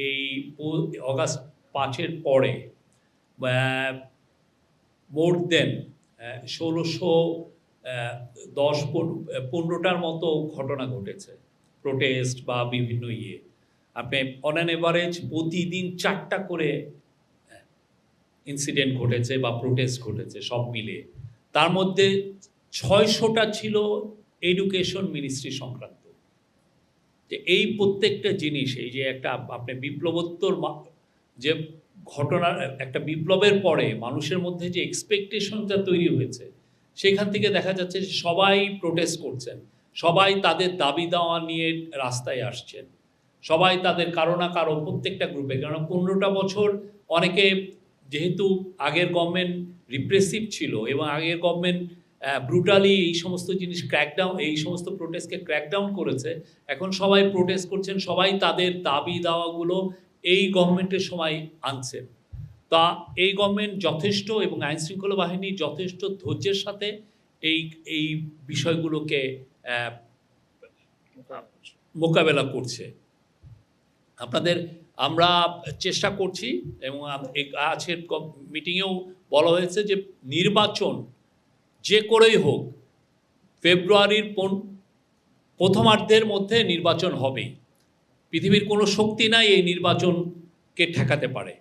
এই অগাস্ট পাঁচের পরে মোর দেন ষোলোশো দশ পন- পনেরোটার মতো ঘটনা ঘটেছে প্রোটেস্ট বা বিভিন্ন ইয়ে। আপনি অন অ্যান এভারেজ প্রতিদিন চারটা করে ইনসিডেন্ট ঘটেছে বা প্রোটেস্ট ঘটেছে, সব মিলে তার মধ্যে ছয়শোটা ছিল এডুকেশন মিনিস্ট্রি সংক্রান্ত। যে এই প্রত্যেকটা জিনিস, এই যে একটা আপনি বিপ্লবোত্তর যে ঘটনার একটা বিপ্লবের পরে মানুষের মধ্যে যে এক্সপেকটেশনটা তৈরি হয়েছে, সেখান থেকে দেখা যাচ্ছে যে সবাই প্রোটেস্ট করছেন। সবাই তাদের দাবি দাওয়া নিয়ে রাস্তায় আসছেন। সবাই তাদের কারও না কারও প্রত্যেকটা গ্রুপে কারণ পনেরোটা বছর অনেকে যেহেতু আগের গভর্নমেন্ট রিপ্রেসিভ ছিল এবং আগের গভর্নমেন্ট ব্রুটালি এই সমস্ত জিনিস ক্র্যাকডাউন এই সমস্ত প্রোটেস্টকে ক্র্যাকডাউন করেছে। এখন সবাই প্রোটেস্ট করছেন, সবাই তাদের দাবি দাওয়াগুলো এই গভর্নমেন্টের সময় আনছেন তা এই গভর্নমেন্ট যথেষ্ট এবং আইন শৃঙ্খলা বাহিনী যথেষ্ট ধৈর্যের সাথে এই এই বিষয়গুলোকে মোকাবেলা করছে। আপনাদের, আমরা চেষ্টা করছি এবং আজকের মিটিংয়েও বলা হয়েছে যে নির্বাচন যে করেই হোক, ফেব্রুয়ারির প্রথমার্ধের মধ্যে নির্বাচন হবেই। পৃথিবীর কোনো শক্তি নাই এই নির্বাচনকে ঠেকাতে পারে।